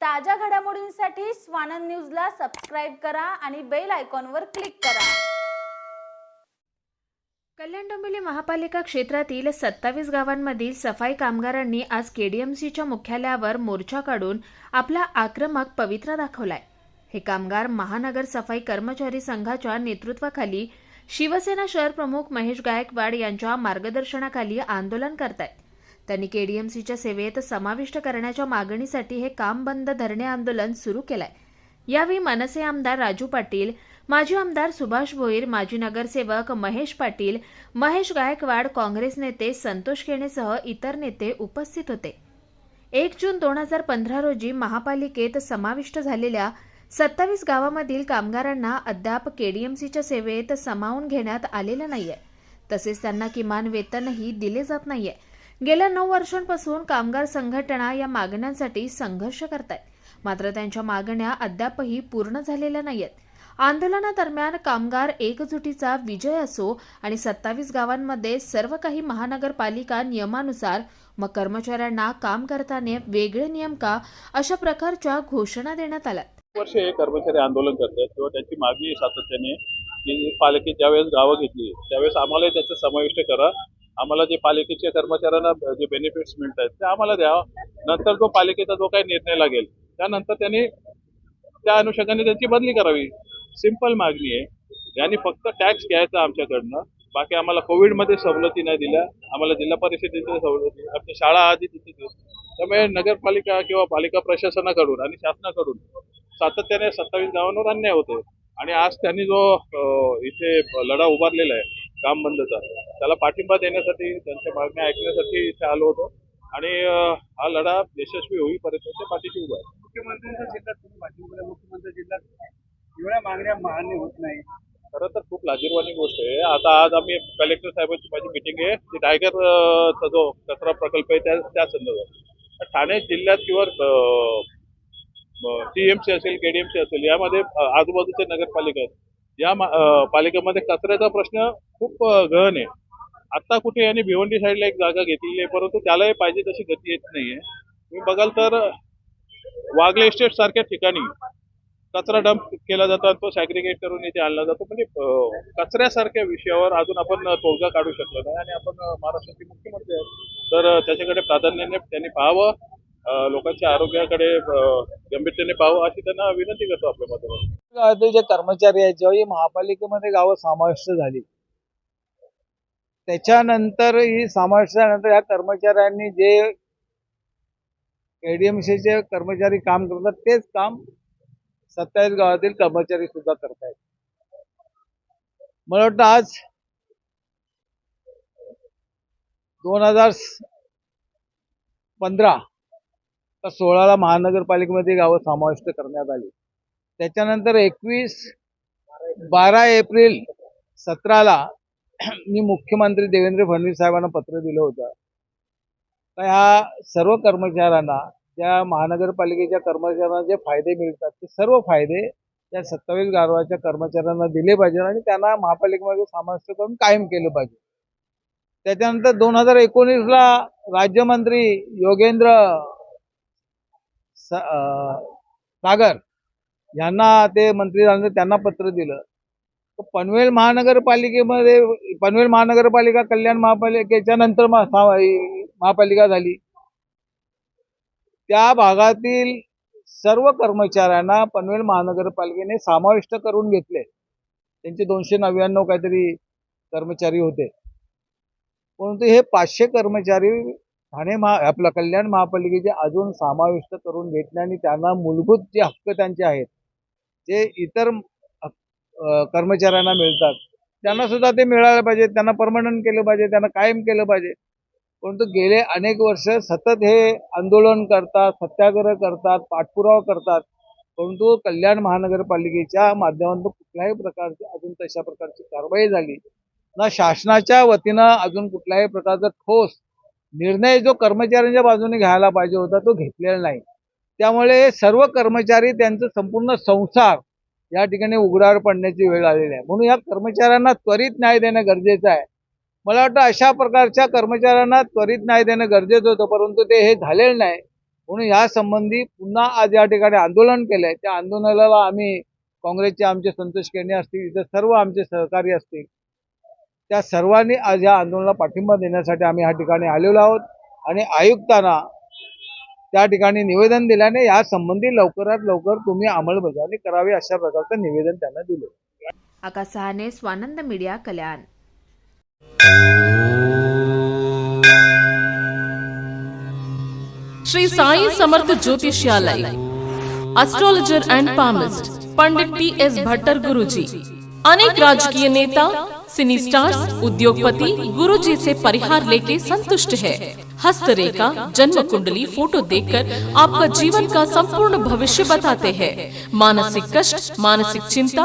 ताज्या घडामोडींसाठी स्वानंद न्यूजला सबस्क्राईब करा आणि बेल आयकॉनवर क्लिक करा. कल्याण डोंबिवली महापालिका क्षेत्रातील सत्तावीस गावांमधील सफाई कामगारांनी आज केडीएमसीच्या मुख्यालयावर मोर्चा काढून आपला आक्रमक पवित्रा दाखवलाय. हे कामगार महानगर सफाई कर्मचारी संघाच्या नेतृत्वाखाली शिवसेना शहर प्रमुख महेश गायकवाड यांच्या मार्गदर्शनाखाली आंदोलन करतायत. त्यांनी केडीएमसीच्या सेवेत समाविष्ट करण्याच्या मागणीसाठी हे काम बंद धरणे आंदोलन सुरू केलंय. यावेळी मनसे आमदार राजू पाटील माजी आमदार सुभाष भोईर माजी नगरसेवक महेश पाटील महेश गायकवाड काँग्रेस नेते संतोष केणेसह इतर नेते उपस्थित होते. एक जून दोन हजार पंधरा रोजी महापालिकेत समाविष्ट झालेल्या सत्तावीस गावामधील कामगारांना अद्याप केडीएमसीच्या सेवेत सामावून घेण्यात आलेलं नाहीये. तसेच त्यांना किमान वेतनही दिले जात नाहीये. गेल्या नऊ वर्षांपासून कामगार संघटना या मागण्यांसाठी संघर्ष करतायत. मात्र त्यांच्या मागण्या अद्यापही पूर्ण झालेल्या नाहीयेत. आंदोलनादरम्यान कामगार एकजुटीचा विजय असो आणि सत्तावीस गावांमध्ये सर्व काही महानगरपालिका नियमानुसार मग कर्मचाऱ्यांना काम करताना वेगळे नियम का अशा प्रकारच्या घोषणा देण्यात आल्या वर्ष हे कर्मचारी आंदोलन करतात किंवा त्यांची मागणी सातत्याने की पालिकेत ज्यावेळेस गावं घेतली त्यावेळेस आम्हालाही त्याचं समाविष्ट करा. आम्हाला जे पालिकेच्या कर्मचाऱ्यांना जे बेनिफिट्स मिळत आहेत ते आम्हाला द्यावं नंतर जो पालिकेचा जो काही निर्णय लागेल त्यानंतर त्यांनी त्या अनुषंगाने त्यांची बदली करावी. सिंपल मागणी आहे. यांनी फक्त टॅक्स घ्यायचा आमच्याकडनं. बाकी आम्हाला कोविडमध्ये सवलती नाही दिल्या. आम्हाला जिल्हा परिषदेच्या सवलती आमच्या शाळा आधी तिथे त्यामुळे नगरपालिका किंवा पालिका प्रशासनाकडून आणि शासनाकडून सातत्याने सत्तावीस गावांवर अन्याय होतोय. आणि आज त्यांनी जो इथे लढा उभारलेला आहे काम बंदचा त्याला पाठिंबा देण्यासाठी त्यांच्या मागण्या ऐकण्यासाठी इथे आलो होतो. आणि हा लढा यशस्वी होईपर्यंत ते पाठीशी उभा आहे. मुख्यमंत्र्यांच्या जिल्ह्यात मुख्यमंत्री जिल्ह्यात एवढ्या मागण्या मान्य होत नाही. खरं तर खूप लाजीरवाणी गोष्ट आहे. आता आज आम्ही कलेक्टर साहेबांची माझी मिटिंग आहे. ती टायगर अं, चा जो कचरा प्रकल्प आहे त्या त्या संदर्भात. ठाणे जिल्ह्यात किंवा टीएमसी असेल केडीएमसी असेल यामध्ये अं, आजूबाजूच्या नगरपालिका आहेत. या पालिकेमध्ये कचऱ्याचा प्रश्न खूप गहन आहे. आता कुठे यांनी भिवंडी साईडला एक जागा घेतलेली आहे परंतु त्यालाही पाहिजे तशी गती येत नाहीये. तुम्ही बघाल तर वागले इस्टेट सारख्या ठिकाणी कचरा डंप केला जातो तो सॅग्रिगेट करून इथे आणला जातो. म्हणजे कचऱ्यासारख्या विषयावर अजून आपण तोडगा काढू शकलो नाही. आणि आपण महाराष्ट्राचे मुख्यमंत्री आहेत. तर त्याच्याकडे प्राधान्याने त्यांनी पाहावं. लोकांच्या आरोग्याकडे गंभीरतेने पाहावं अशी त्यांना विनंती करतो आपल्या माध्यमातून. जे कर्मचारी आहेत जेव्हा महापालिकेमध्ये गावं समाविष्ट झाली त्याच्यानंतर ही समाविष्टानंतर या कर्मचाऱ्यांनी जे एडीएमसीचे कर्मचारी काम करतात तेच काम सत्तावीस गावातील कर्मचारी सुद्धा करतायत. मला वाटतं आज दोन हजार पंधरा तर सोळाला महानगरपालिकेमध्ये गावं समाविष्ट करण्यात आली. त्याच्यानंतर एकवीस बारा एप्रिल सतराला मी मुख्यमंत्री देवेंद्र फडणवीस साहेबांना पत्र दिलं होतं. तर ह्या सर्व कर्मचाऱ्यांना त्या महानगरपालिकेच्या कर्मचाऱ्यांना जे फायदे मिळतात ते सर्व फायदे त्या सत्तावीस गावाच्या कर्मचाऱ्यांना दिले पाहिजे आणि त्यांना महापालिकेमध्ये समाविष्ट करून कायम केलं पाहिजे. त्याच्यानंतर दोन हजार एकोणीसला राज्यमंत्री योगेंद्र सागर यांना ते मंत्री झाल्यानंतर त्यांना पत्र दिलं. पनवेल महानगरपालिकेमध्ये पनवेल महानगरपालिका कल्याण महापालिकेच्या नंतर महापालिका झाली. त्या भागातील सर्व कर्मचाऱ्यांना पनवेल महानगरपालिकेने समाविष्ट करून घेतले. त्यांचे दोनशे नव्याण्णव काहीतरी कर्मचारी होते. परंतु हे पाचशे कर्मचारी ठाणे महा आपलं कल्याण महापालिकेचे अजून समाविष्ट करून घेतले आणि त्यांना मूलभूत जे हक्क त्यांचे आहेत जे इतर कर्मचाऱ्यांना मिळतात त्यांना सुद्धा ते मिळायला पाहिजे त्यांना परमनंट केलं पाहिजे त्यांना कायम केलं पाहिजे. परंतु गेले अनेक वर्ष सतत हे आंदोलन करतात सत्याग्रह करतात पाठपुरावा करतात. परंतु कल्याण महानगरपालिकेच्या माध्यमातून कुठल्याही प्रकारची अजून तशा प्रकारची कारवाई झाली. ना शासनाच्या वतीनं अजून कुठल्याही प्रकारचा ठोस निर्णय जो कर्मचाऱ्यांच्या बाजूने घ्यायला पाहिजे होता तो घेतलेला नाही. त्यामुळे सर्व कर्मचारी त्यांचं संपूर्ण संसार या ठिकाणी उघड्यावर पडण्याची वेळ आलेली आहे. म्हणून या कर्मचाऱ्यांना त्वरित न्याय देणं गरजेचं आहे. मला वाटतं अशा प्रकारच्या कर्मचाऱ्यांना त्वरित न्याय देणं गरजेचं होतं परंतु ते हे झालेलं नाही. म्हणून या संबंधी पुन्हा आज या ठिकाणी आंदोलन केलंय. त्या आंदोलनाला आम्ही काँग्रेसचे आमचे संतोष केणे असतील इतर सर्व आमचे सहकारी असतील त्या सर्वांनी आज या आंदोलनाला पाठिंबा देण्यासाठी आम्ही या ठिकाणी आलेलो आहोत. आणि आयुक्तांना त्या ठिकाणी निवेदन दिल्याने या संबंधी लवकरात लवकर तुम्ही अंमलबजावणी करावी अशा प्रकारचं निवेदन त्यांना दिलं. Akash Sahane Swanand media Kalyan. Shri Sai Samarth Jyotishalaya astrologer and palmist Pandit T S Bhattar Guruji अनेक राजकीय नेता सिनी स्टार्स उद्योगपति गुरु जी से परिहार लेके संतुष्ट है। हस्तरेखा जन्म कुंडली फ़ोटो देखकर आपका जीवन का संपूर्ण भविष्य बताते हैं। मानसिक कष्ट, मानसिक चिंता